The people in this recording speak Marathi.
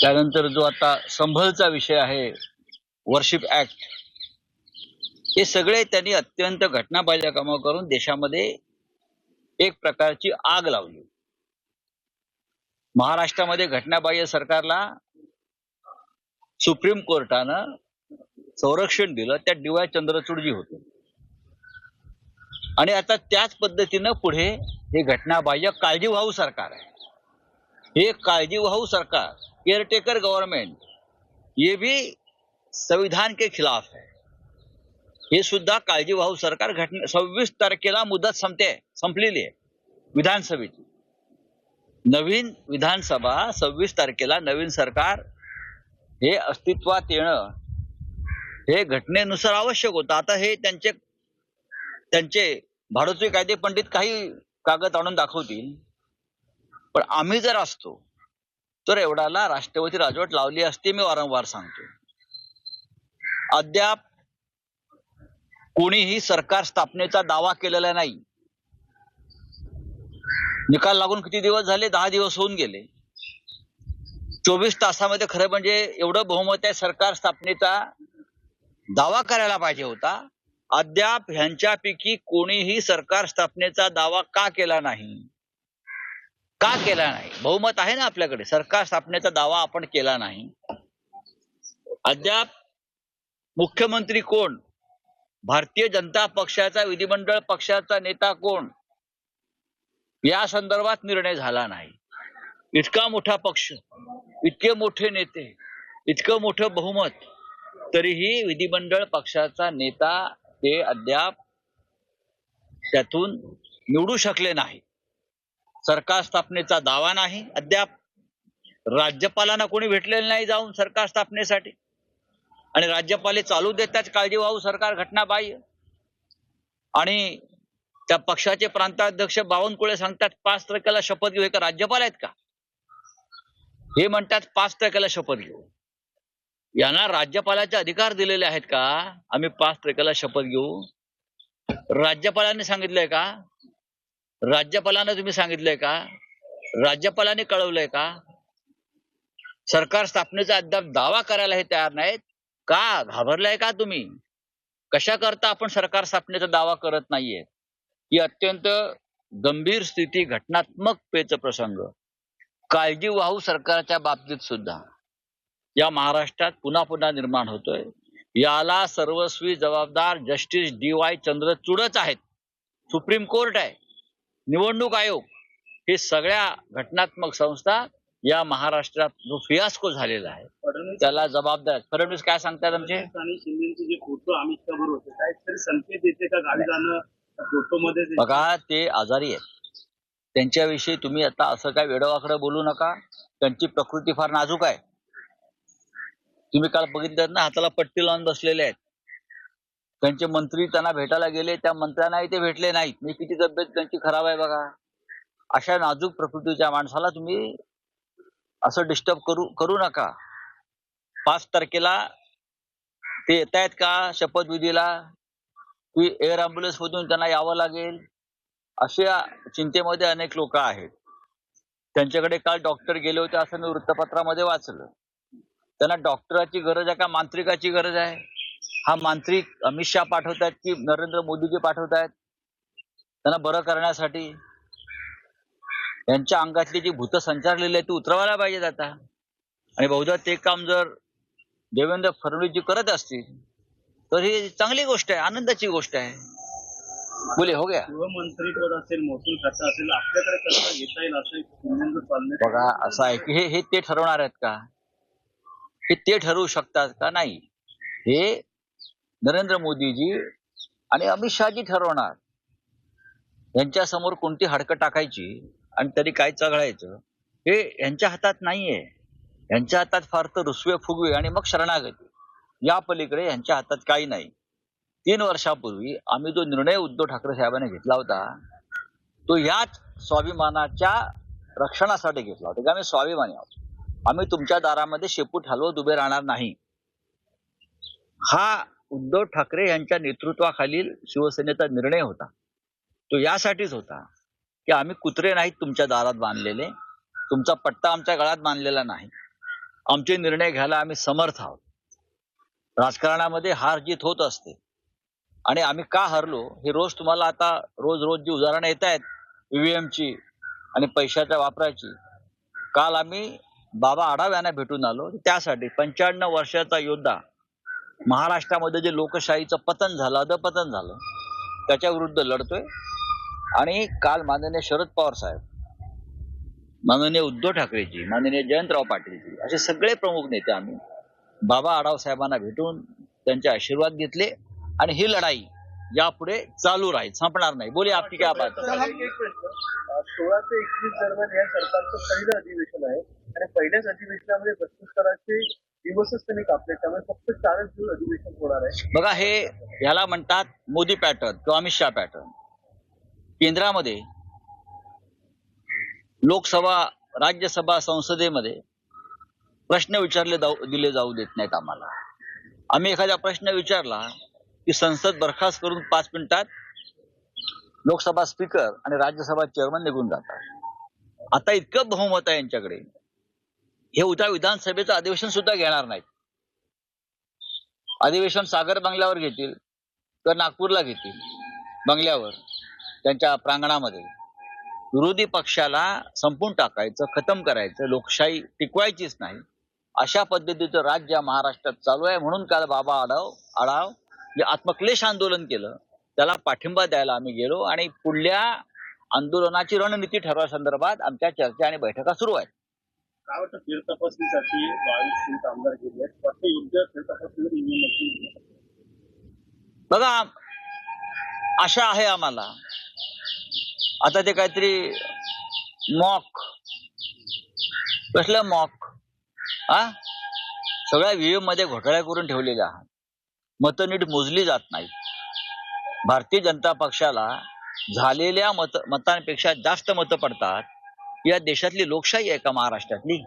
त्यानंतर जो आता संभळचा विषय आहे वर्शिप ऍक्ट हे सगळे त्यांनी अत्यंत घटनाबाह्य कामं करून देशामध्ये एक प्रकारची आग लावली. महाराष्ट्रामध्ये घटनाबाह्य सरकारला सुप्रीम कोर्टानं संरक्षण दिलं त्यात डी वाय चंद्रचूडजी होते. आणि आता त्याच पद्धतीनं पुढे हे घटनाबाह्य काळजीवाहू सरकार आहे. हे काळजीवाहू सरकार केयरटेकर गवर्नमेंट ये भी संविधान के खिलाफ है। हे सुद्धा काळजीवाहू सरकार घटना सव्वीस तारखेला मुदत संपते संपलेली आहे विधानसभेची. नवीन विधानसभा सव्वीस तारखेला नवीन सरकार हे अस्तित्वात येणं हे घटनेनुसार आवश्यक होतं. आता हे त्यांचे त्यांचे भारतीय कायदे पंडित काही कागद आणून दाखवतील. पण आम्ही जर असतो तर एवढाला राष्ट्रपती राजवट लावली असती मी वारंवार सांगतो. अद्याप कोणीही सरकार स्थापनेचा दावा केलेला नाही. निकाल लागून किती दिवस झाले? दहा दिवस होऊन गेले. चोवीस तासामध्ये खरं म्हणजे एवढं बहुमत आहे सरकार स्थापनेचा दावा करायला पाहिजे होता. अद्याप ह्यांच्यापैकी कोणीही सरकार स्थापनेचा दावा का केला नाही? का केला नाही? बहुमत आहे ना आपल्याकडे. सरकार स्थापनेचा दावा आपण केला नाही. अद्याप मुख्यमंत्री कोण? भारतीय जनता पक्षाचा विधिमंडळ पक्षाचा नेता कोण? या संदर्भात निर्णय झाला नाही. इतका मोठा पक्ष इतके मोठे नेते इतकं मोठं बहुमत तरीही विधिमंडळ पक्षाचा नेता ते अद्याप त्यातून निवडू शकले नाही सरकार स्थापनेचा दावा नाही अद्याप राज्यपालांना कोणी भेटलेलं नाही जाऊन सरकार स्थापनेसाठी. आणि राज्यपाले चालू देतात काळजीवाहू सरकार घटनाबाह्य. आणि त्या पक्षाचे प्रांताध्यक्ष बावनकुळे सांगतात पाच तारखेला शपथ घेऊ एका का राज्यपाल आहेत का? हे म्हणतात पाच तारखेला शपथ घेऊ. यांना राज्यपालाचे अधिकार दिलेले आहेत का? आम्ही पाच तारखेला शपथ घेऊ. राज्यपालांनी सांगितलंय का? राज्यपालांना तुम्ही सांगितलंय का? राज्यपालांनी कळवलंय का? सरकार स्थापनेचा अद्याप दावा करायला हे तयार नाहीत. का? घाबरलाय का तुम्ही? कशा करता आपण सरकार स्थापनेचा दावा करत नाहीये? ही अत्यंत गंभीर स्थिती घटनात्मक पेच प्रसंग. काळजी वाहू सरकारच्या बाबतीत सुद्धा. या महाराष्ट्रात पुन्हा पुन्हा निर्माण होतोय. याला सर्वस्वी जबाबदार जस्टिस डी वाय चंद्रचूडच आहेत. सुप्रीम कोर्ट आहे. निवडणूक आयोग हे सगळ्या घटनात्मक संस्था या महाराष्ट्रात जो फियास्को झालेला आहे त्याला जबाबदार. फडणवीस काय सांगतात आमचे? जे फोटो संकेत येते का गावी जाणं? बघा ते आजारी आहेत. त्यांच्याविषयी तुम्ही आता असं काय वेडवाकडं बोलू नका. त्यांची प्रकृती फार नाजूक आहे. तुम्ही काल बघितलं ना हाताला पट्टी लावून बसलेले आहेत. त्यांचे मंत्री त्यांना भेटायला गेले त्या मंत्र्यांनाही ते भेटले नाहीत. मी किती तब्येत त्यांची खराब आहे बघा. अशा नाजूक प्रकृतीच्या माणसाला तुम्ही असं डिस्टर्ब करू करू नका. पाच तारखेला ते येत आहेत का शपथविधीला की एअर अँब्युलन्स मधून त्यांना यावं लागेल? अशा चिंतेमध्ये अनेक लोक आहेत. त्यांच्याकडे काल डॉक्टर गेले होते असं मी वृत्तपत्रामध्ये वाचलं. त्यांना डॉक्टराची गरज आहे का मांत्रिकाची गरज आहे? हा मांत्रिक अमित शहा पाठवतायत की नरेंद्र मोदीजी पाठवतायत? त्यांना बरं करण्यासाठी? यांच्या अंगातली जी भूत संचारलेली आहे ती उतरवायला पाहिजेत आता. आणि बहुधा ते काम जर देवेंद्र फडणवीसजी करत असतील तर ही चांगली गोष्ट आहे आनंदाची गोष्ट आहे. बोले हो गया. गृहमंत्रीपद असेल महसूल खातं असेल आपल्याकडे कसं घेता येईल असं एक शिंदेचं चाललंय. बघा असं आहे की हे हे ते ठरवणार आहेत का? हे ते ठरवू शकतात का? नाही. हे नरेंद्र मोदीजी आणि अमित शहाजी ठरवणार. यांच्या समोर कोणती हाडकं टाकायची आणि तरी काय चघळायचं हे यांच्या हातात नाहीये. यांच्या हातात फार तर रुसवे फुगवे आणि मग शरणागती. या पलीकडे यांच्या हातात काही नाही. तीन वर्षापूर्वी आम्ही जो निर्णय उद्धव ठाकरे साहेबांनी घेतला होता तो याच स्वाभिमानाच्या रक्षणासाठी घेतला होता. की आम्ही स्वाभिमानी आहोत. आम्ही तुमच्या दारामध्ये शेपूट हलवत उभे राहणार नाही. हा उद्धव ठाकरे यांच्या नेतृत्वाखालील शिवसेनेचा निर्णय होता. तो यासाठीच होता की आम्ही कुत्रे नाहीत तुमच्या दारात बांधलेले तुमचा पट्टा आमच्या गळ्यात बांधलेला नाही. आमचे निर्णय घ्यायला आम्ही समर्थ आहोत. राजकारणामध्ये हार जीत होत असते. आणि आम्ही का हरलो हे रोज तुम्हाला आता रोज रोज जी उदाहरणं येत आहेत ईव्हीएमची आणि पैशाच्या वापराची काल आम्ही बाबा आढाव्यांना भेटून आलो. त्यासाठी पंच्याण्णव वर्षाचा योद्धा महाराष्ट्रामध्ये जे लोकशाहीचं पतन झालं अधपतन झालं त्याच्या विरुद्ध लढतोय. आणि काल माननीय शरद पवार साहेब माननीय उद्धव ठाकरेजी माननीय जयंतराव पाटीलजी असे सगळे प्रमुख नेते आम्ही बाबा आढाव साहेबांना भेटून त्यांचे आशीर्वाद घेतले. आणि ही लढाई यापुढे चालू राहील संपणार नाही. बोले आपली काय बात सोळा ते एकवीस दरम्यान या सरकारचं पहिलं अधिवेशन आहे. आणि पहिल्याच अधिवेशनामध्ये बत्तीस दिवसच त्यांनी कापले त्यामुळे फक्त चारच दिवस अधिवेशन होणार आहे. बघा हे याला म्हणतात मोदी पॅटर्न किंवा अमित शहा पॅटर्न केंद्रामध्ये लोकसभा राज्यसभा संसदेमध्ये प्रश्न विचारले जाऊ दिले जाऊ देत नाहीत आम्हाला. आम्ही एखादा प्रश्न विचारला की संसद बरखास्त करून पाच मिनिटात लोकसभा स्पीकर आणि राज्यसभा चेअरमन निघून जातात. आता इतकं बहुमत आहे यांच्याकडे. हे उद्या विधानसभेचं अधिवेशन सुद्धा घेणार नाहीत. अधिवेशन सागर बंगल्यावर घेतील तर नागपूरला घेतील बंगल्यावर त्यांच्या प्रांगणामध्ये. विरोधी पक्षाला संपून टाकायचं खतम करायचं लोकशाही टिकवायचीच नाही. अशा पद्धतीचं राज्य महाराष्ट्रात चालू आहे म्हणून काल बाबा आढाव आढाव जे आत्मक्लेश आंदोलन केलं त्याला पाठिंबा द्यायला आम्ही गेलो आणि पुढल्या आंदोलनाची रणनीती ठरवण्यासंदर्भात आमच्या चर्चा आणि बैठका सुरू आहेत. काय वाटतं फेर तपासणीसाठी बावीस सीट आमदार गेले आहेत. वाटतं योग्य फेर तपासणी ईव्हीएम असेल बघा आशा आहे आम्हाला. आता ते काहीतरी मॉक कसलं मॉक हा सगळ्या व्हीएममध्ये घोटाळ्या करून ठेवलेल्या आहात. मतं नीट मोजली जात नाही. भारतीय जनता पक्षाला झालेल्या मत मतांपेक्षा जास्त मतं पडतात. या देशातली लोकशाही आहे का महाराष्ट्रातली?